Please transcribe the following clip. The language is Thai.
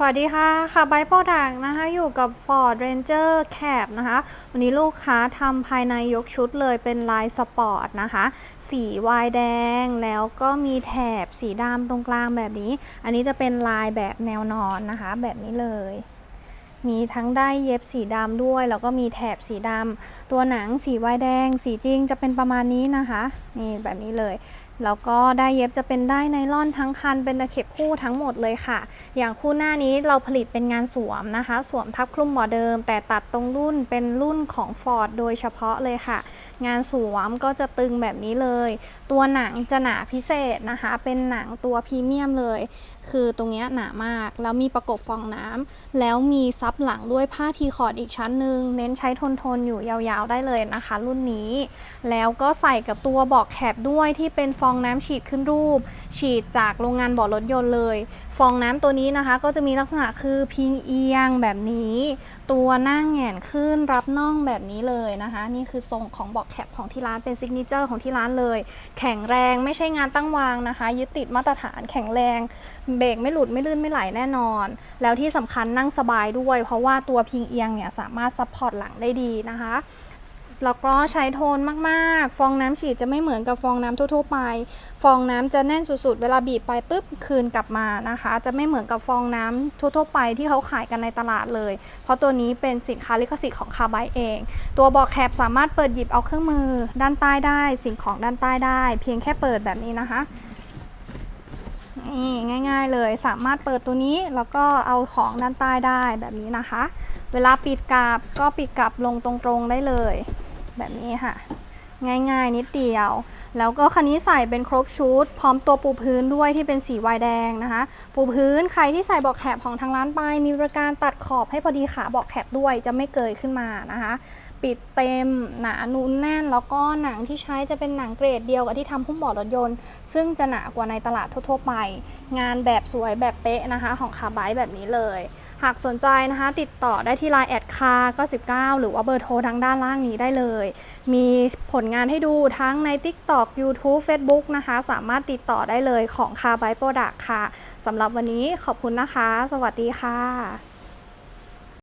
สวัสดีค่ะค่ะไบโปรดักนะคะ อยู่กับ Ford Ranger Cab นะคะ วันนี้ลูกค้าทำภายในยกชุดเลยเป็นลายสปอร์ตนะคะ สีวายแดงแล้วก็มีแถบสีดำตรงกลางแบบนี้ อันนี้จะเป็นลายแบบแนวนอนนะคะ แบบนี้เลย มีทั้งได้เย็บสีดำด้วย แล้วก็มีแถบสีดำตัวหนังสีวายแดง สีจริงจะเป็นประมาณนี้นะคะนี่แบบนี้เลยแล้วก็ได้เย็บจะเป็นได้ไนล่อนทั้งคันเป็นตะเข็บคู่ทั้งหมดเลยค่ะ อย่างคู่หน้านี้เราผลิตเป็นงานสวมนะคะ สวมทับคลุมหมอเดิม แต่ตัดตรงรุ่นเป็นรุ่นของฟอร์ดโดยเฉพาะเลยค่ะ งานสวมก็จะตึงแบบนี้เลย ตัวหนังจะหนาพิเศษนะคะ เป็นหนังตัวพรีเมียมเลย คือตรงเนี้ยหนามาก แล้วมีประกบฟองน้ำ แล้วมีซับหลังด้วยผ้าทีคอร์ดอีกชั้นหนึ่ง เน้นใช้ทนทนๆอยู่ยาวๆได้เลยนะคะ รุ่นนี้ แล้วก็ใส่กับตัวบอกแคบด้วยที่เป็นฟองน้ำฉีดขึ้นรูป ฉีดจากโรงงานบาะรถยนต์เลย ฟองน้ำตัวนี้นะคะ ก็จะมีลักษณะคือพิงเอียงแบบนี้ ตัวนั่งแหงนขึ้นรับน่องแบบนี้เลยนะคะ นี่คือทรงของบอกแคปของที่ร้านเป็นซิกเนเจอร์ของที่ร้านเลย แข็งแรงไม่ใช่งานตั้งวางนะคะ ยึดติดมาตรฐานแข็งแรง เบรกไม่หลุดไม่ลื่นไม่ไหลแน่นอน แล้วที่สำคัญนั่งสบายด้วย เพราะว่าตัวพิงเอียงเนี่ยสามารถซัพพอร์ตหลังได้ดีนะคะ แล้วก็ใช้โทนมากๆ ฟองน้ำฉีดจะไม่เหมือนกับฟองน้ำทั่วๆไป ฟองน้ำจะแน่นสุดๆ เวลาบีบไปปุ๊บคืนกลับมานะคะ จะไม่เหมือนกับฟองน้ำทั่วๆไปที่เขาขายกันในตลาดเลย เพราะตัวนี้เป็นสินค้าลิขสิทธิ์ของคาร์ไบเอง ตัวบอกแคปสามารถเปิดหยิบเอาเครื่องมือ ด้านใต้ได้ สิ่งของด้านใต้ได้ เพียงแค่เปิดแบบนี้นะคะนี่ง่าย ๆ เลยสามารถเปิดตัวนี้แล้วก็เอาของด้านใต้ได้แบบนี้นะคะ เวลาปิดกลับก็ปิดกลับลงตรงๆได้เลย แบบนี้ค่ะ ง่ายๆ นิดเดียว แล้วก็คันนี้ใส่เป็นครบชุด พร้อมตัวปูพื้นด้วยที่เป็นสีวายแดงนะคะ ปูพื้นใครที่ใส่เบอกแคบของทางร้านไป มีบริการตัดขอบให้พอดีขาเบอกแคบด้วยจะไม่เกยขึ้นมานะคะ ปิดเต็มหนานูนแน่น แล้วก็หนังที่ใช้จะเป็นหนังเกรดเดียวกับที่ทำพุ่มเบาะรถยนต์ ซึ่งจะหนากว่าในตลาดทั่วๆไป งานแบบสวยแบบเป๊ะนะคะ ของคาร์ไบต์แบบนี้เลย หากสนใจนะคะ ติดต่อได้ที่ไลน์แอดคาร์99หรือว่าเบอร์โทรทางด้านล่างนี้ได้เลย มีผลงานให้ดูทั้งใน TikTok YouTube Facebook นะคะ สามารถติดต่อได้เลยของคาร์ไบต์โปรดักค่ะสำหรับวันนี้ขอบคุณนะคะ สวัสดีค่ะ